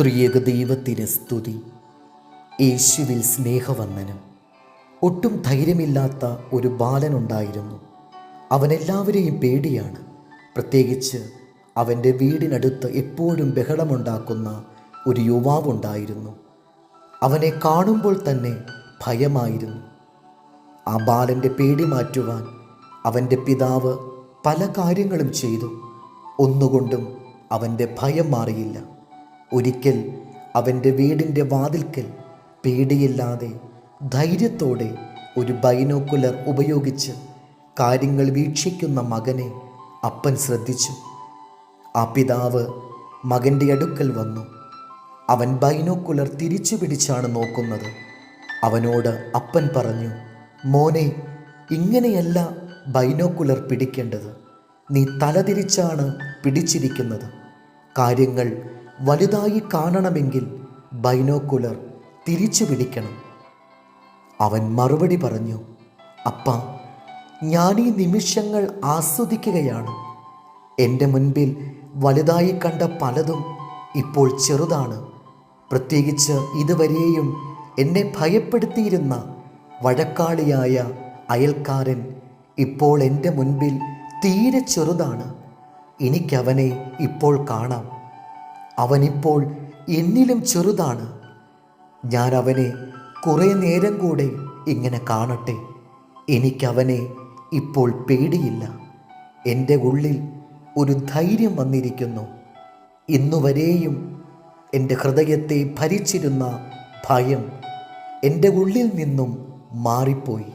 ത്രിയേക ദൈവത്തിന് സ്തുതി. യേശുവിൽ സ്നേഹവന്ദനം. ഒട്ടും ധൈര്യമില്ലാത്ത ഒരു ബാലനുണ്ടായിരുന്നു. അവനെല്ലാവരെയും പേടിയാണ്. പ്രത്യേകിച്ച് അവന്റെ വീടിനടുത്ത് എപ്പോഴും ബഹളമുണ്ടാക്കുന്ന ഒരു യുവാവുണ്ടായിരുന്നു. അവനെ കാണുമ്പോൾ തന്നെ ഭയമായിരുന്നു. ആ ബാലന്റെ പേടി മാറ്റുവാൻ അവന്റെ പിതാവ് പല കാര്യങ്ങളും ചെയ്തു. ഒന്നുകൊണ്ടും അവന്റെ ഭയം മാറിയില്ല. ഒരിക്കൽ അവന്റെ വീടിന്റെ വാതിൽക്കൽ പേടിയില്ലാതെ ധൈര്യത്തോടെ ഒരു ബൈനോക്കുലർ ഉപയോഗിച്ച് കാര്യങ്ങൾ വീക്ഷിക്കുന്ന മകനെ അപ്പൻ ശ്രദ്ധിച്ചു. ആ പിതാവ് മകന്റെ അടുക്കൽ വന്നു. അവൻ ബൈനോക്കുലർ തിരിച്ചു പിടിച്ചാണ് നോക്കുന്നത്. അവനോട് അപ്പൻ പറഞ്ഞു മോനെ ഇങ്ങനെയല്ല ബൈനോക്കുലർ പിടിക്കേണ്ടത്. നീ തലതിരിച്ചാണ് പിടിച്ചിരിക്കുന്നത്. കാര്യങ്ങൾ വലുതായി കാണണമെങ്കിൽ ബൈനോക്കുലർ തിരിച്ചു പിടിക്കണം അവൻ മറുപടി പറഞ്ഞു അപ്പ ഞാൻ ഈ നിമിഷങ്ങൾ ആസ്വദിക്കുകയാണ്. എന്റെ മുൻപിൽ വലുതായി കണ്ട പലതും ഇപ്പോൾ ചെറുതാണ്. പ്രത്യേകിച്ച് ഇതുവരെയും എന്നെ ഭയപ്പെടുത്തിയിരുന്ന വഴക്കാളിയായ അയൽക്കാരൻ ഇപ്പോൾ എന്റെ മുൻപിൽ തീരെ ചെറുതാണ്. എനിക്കവനെ ഇപ്പോൾ കാണാം. അവനിപ്പോൾ എന്നിലും ചെറുതാണ്. ഞാൻ അവനെ കുറേ നേരം കൂടെ ഇങ്ങനെ കാണട്ടെ. എനിക്കവനെ ഇപ്പോൾ പേടിയില്ല. എന്റെ ഉള്ളിൽ ഒരു ധൈര്യം വന്നിരിക്കുന്നു. ഇന്നുവരെയും എന്റെ ഹൃദയത്തെ ഭരിച്ചിരുന്ന ഭയം എന്റെ ഉള്ളിൽ നിന്നും മാറിപ്പോയി.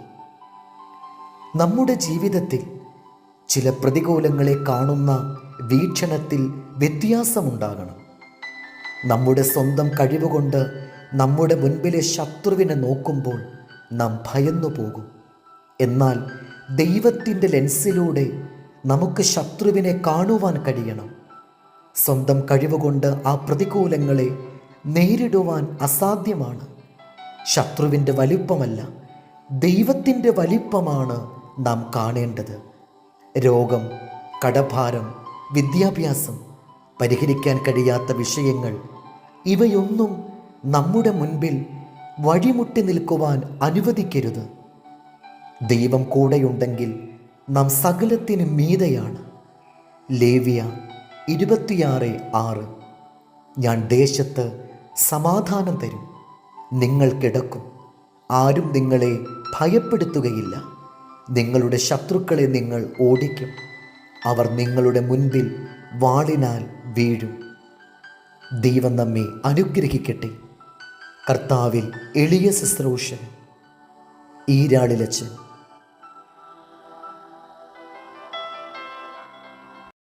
നമ്മുടെ ജീവിതത്തിൽ ചില പ്രതികൂലങ്ങളെ കാണുന്ന വീക്ഷണത്തിൽ വ്യത്യാസമുണ്ടാകണം. നമ്മുടെ സ്വന്തം കഴിവുകൊണ്ട് നമ്മുടെ മുൻപിലെ ശത്രുവിനെ നോക്കുമ്പോൾ നാം ഭയന്നു പോകും. എന്നാൽ ദൈവത്തിന്റെ ലെൻസിലൂടെ നമുക്ക് ശത്രുവിനെ കാണുവാൻ കഴിയണം. സ്വന്തം കഴിവുകൊണ്ട് ആ പ്രതികൂലങ്ങളെ നേരിടുവാൻ അസാധ്യമാണ്. ശത്രുവിന്റെ വലിപ്പമല്ല ദൈവത്തിന്റെ വലിപ്പമാണ് നാം കാണേണ്ടത്. രോഗം കടഭാരം വിദ്യാഭ്യാസം പരിഹരിക്കാൻ കഴിയാത്ത വിഷയങ്ങൾ ഇവയൊന്നും നമ്മുടെ മുൻപിൽ വഴിമുട്ടി നിൽക്കുവാൻ അനുവദിക്കരുത്. ദൈവം കൂടെയുണ്ടെങ്കിൽ നാം സകലത്തിന് മീതയാണ്. ലേവിയ ഇരുപത്തിയാറ് ആറ്. ഞാൻ ദേശത്ത് സമാധാനം തരും. നിങ്ങൾ കിടക്കും. ആരും നിങ്ങളെ ഭയപ്പെടുത്തുകയില്ല. നിങ്ങളുടെ ശത്രുക്കളെ നിങ്ങൾ ഓടിക്കും. അവർ നിങ്ങളുടെ മുൻപിൽ വാളിനാൽ വീഴും. ദൈവം നമ്മെ അനുഗ്രഹിക്കട്ടെ. കർത്താവിൽ എളിയ ശുശ്രൂഷൻ ഈരാളിലച്ചൻ